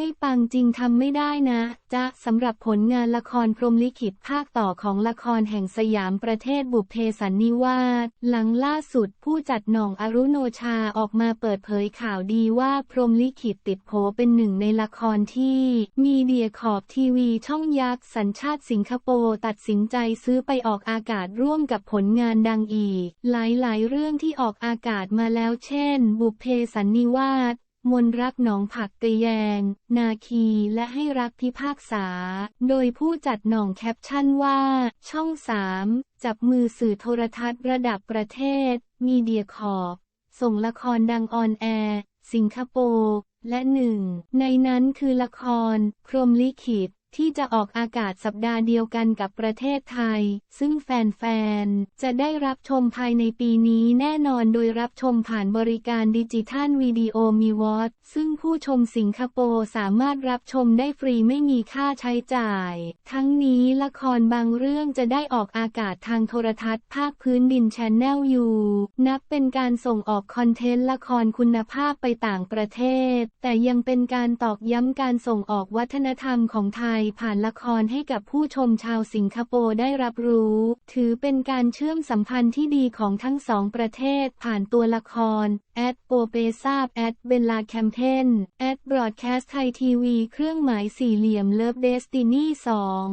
ไม่ปังจริงทำไม่ได้นะจ๊ะสำหรับผลงานละครพรมลิขิตภาคต่อของละครแห่งสยามประเทศบุพเพสันนิวาสหลังล่าสุดผู้จัดหน่องอรุโนชาออกมาเปิดเผยข่าวดีว่าพรมลิขิตติดโผเป็นหนึ่งในละครที่มีเดียขอบทีวีช่องยักษ์สัญชาติสิงคโปร์ตัดสินใจซื้อไปออกอากาศร่วมกับผลงานดังอีก หลายๆ เรื่องที่ออกอากาศมาแล้วเช่น บุพเพสันนิวาส มนรักหนองผักตะแยง นาคีและให้รักพิพากษา โดยผู้จัดหน่องแคปชั่นว่า ช่องสามจับมือสื่อโทรทัศน์ระดับประเทศ มีเดียขอบส่งละครดังออนแอร์ สิงคโปร์ และหนึ่ง ในนั้นคือละคร พรมลิขิต ที่จะออกอากาศสัปดาห์เดียวกันกับประเทศไทย ซึ่งแฟน ๆ จะได้รับชมภายในปีนี้แน่นอนโดยรับชมผ่านบริการดิจิทัลวิดีโอมีวอตซึ่งผู้ชมสิงคโปร์สามารถรับชมได้ฟรีไม่มีค่าใช้จ่าย ทั้งนี้ละครบางเรื่องจะได้ออกอากาศทางโทรทัศน์ภาคพื้นดินชแนลยูนับเป็นการส่งออกคอนเทนต์ละครคุณภาพไปต่างประเทศ แต่ยังเป็นการตอกย้ำการส่งออกวัฒนธรรมของไทยผ่านละครให้กับผู้ชมชาวสิงคโปร์ได้รับรู้ ถือเป็นการเชื่อมสัมพันธ์ที่ดีของทั้งสองประเทศผ่านตัวละครแอดโปเปซาบแอดเบลลาแคมเพนแอดบรอดแคสต์ไทยทีวีเครื่องหมายสี่เหลี่ยมเลิฟเดสตินีสอง